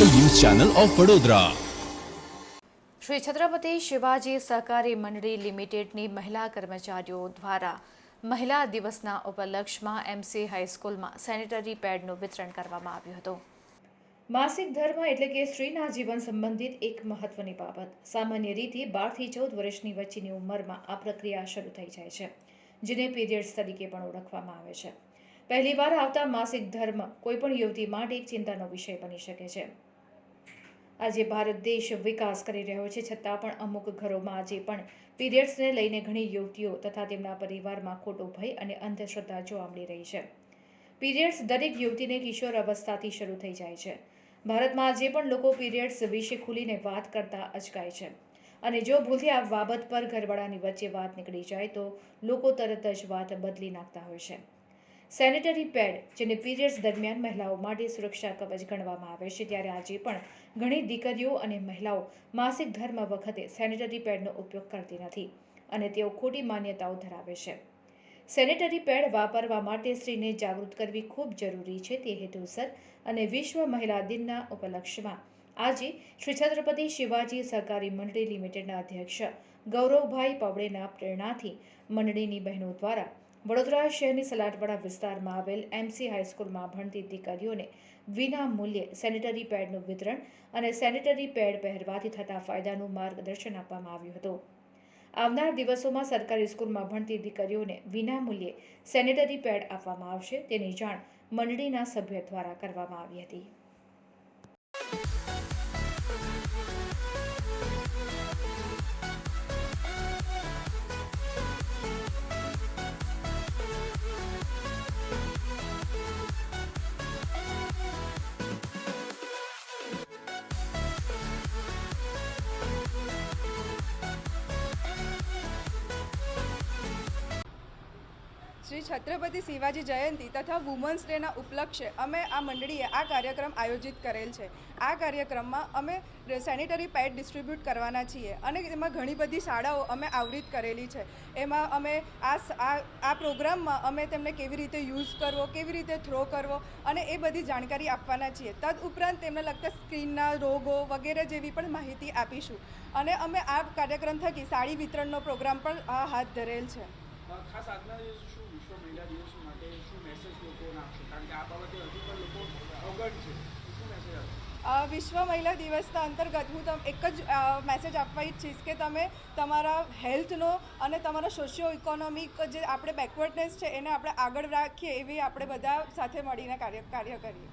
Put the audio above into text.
Channel of Vadodara. Shri Chhatrapati Shivaji સહકારી મંડળી લિમિટેડની મહિલા કર્મચારીઓ દ્વારા મહિલા દિવસના ઉપલક્ષમાં એમસી હાઈસ્કૂલમાં સેનિટરી પેડનું વિતરણ કરવામાં આવ્યું હતું. માસિક ધર્મ એટલે કે સ્ત્રીના જીવન સંબંધિત એક મહત્વની બાબત. સામાન્ય રીતે બારથી ચૌદ વર્ષની વચ્ચેની ઉંમરમાં આ પ્રક્રિયા શરૂ થઈ જાય છે જેને પીરિયડ્સ તરીકે પણ ઓળખવામાં આવે છે. પહેલીવાર આવતા માસિક ધર્મ કોઈપણ યુવતી માટે એક ચિંતાનો વિષય બની શકે છે. આજે ભારત દેશ વિકાસ કરી રહ્યો છે, છતાં પણ અમુક ઘરોમાં આજે પણ પીરિયડ્સને લઈને ઘણી યુવતીઓ તથા તેમના પરિવારમાં ખોટો ભય અને અંધશ્રદ્ધા જોવા મળી રહી છે. પીરિયડ્સ દરેક યુવતીને કિશોર અવસ્થાથી શરૂ થઈ જાય છે. ભારતમાં આજે પણ લોકો પીરિયડ્સ વિશે ખુલીને વાત કરતા અચકાય છે. અને જો ભૂલથી આ બાબત પર ઘરવાળાની વચ્ચે વાત નીકળી જાય તો લોકો તરત જ વાત બદલી નાખતા હોય છે. સેનિટરી પેડ, જેને પીરિયડ્સ દરમિયાન મહિલાઓ માટે સુરક્ષા કવચ ગણવામાં આવે છે, ત્યારે આજે પણ ઘણી દીકરીઓ અને મહિલાઓ માસિક ધર્મ વખતે સેનેટરી પેડનો ઉપયોગ કરતી નથી અને તેઓ ખોટી માન્યતાઓ ધરાવે છે. સેનેટરી પેડ વાપરવા માટે સ્ત્રીને જાગૃત કરવી ખૂબ જરૂરી છે તે હેતુસર અને વિશ્વ મહિલા દિનના ઉપલક્ષમાં આજે શ્રી છત્રપતિ શિવાજી સહકારી મંડળી લિમિટેડના અધ્યક્ષ ગૌરવભાઈ પવડેના પ્રેરણાથી મંડળીની બહેનો દ્વારા વડોદરા શહેરની સલાટવાડા વિસ્તારમાં આવેલ એમસી હાઈસ્કૂલમાં ભણતી દીકરીઓને વિના મૂલ્યે સેનિટરી પેડનું વિતરણ અને સેનિટરી પેડ પહેરવાથી થતા ફાયદાનું માર્ગદર્શન આપવામાં આવ્યું હતું. આવનાર દિવસોમાં સરકારી સ્કૂલમાં ભણતી દીકરીઓને વિના મૂલ્યે સેનિટરી પેડ આપવામાં આવશે તેની જાણ મંડળીના સભ્ય દ્વારા કરવામાં આવી હતી. શ્રી છત્રપતિ શિવાજી જયંતિ તથા વુમન્સ ડેના ઉપલક્ષે અમે આ મંડળીએ આ કાર્યક્રમ આયોજિત કરેલ છે. આ કાર્યક્રમમાં અમે સેનિટરી પેડ ડિસ્ટ્રીબ્યુટ કરવાના છીએ અને એમાં ઘણી બધી શાળાઓ અમે આવરિત કરેલી છે. એમાં અમે આ આ પ્રોગ્રામમાં અમે તેમને કેવી રીતે યુઝ કરવો, કેવી રીતે થ્રો કરવો અને એ બધી જાણકારી આપવાના છીએ. તદ ઉપરાંત તેમને લગતા સ્કિનના રોગો વગેરે જેવી પણ માહિતી આપીશું. અને અમે આ કાર્યક્રમ થકી સાડી વિતરણનો પ્રોગ્રામ પણ હાથ ધરેલ છે. ખાસ આજના દિવસે શું વિશ્વ મહિલા દિવસ માટે શું મેસેજ લોકોને આપશે? કારણ કે આ બાબતે હજુ પણ લોકો અવગત છે. શું મેસેજ આપશો? વિશ્વ મહિલા દિવસના અંતર્ગત હું તમ, એક જ મેસેજ આપવા ઈચ્છીશ કે તમે તમારા હેલ્થનો અને તમારા સોશિયો ઇકોનોમિક જે આપણે બેકવર્ડનેસ છે એને આપણે આગળ રાખીએ એવી આપણે બધા સાથે મળીને કાર્ય કાર્ય કરીએ.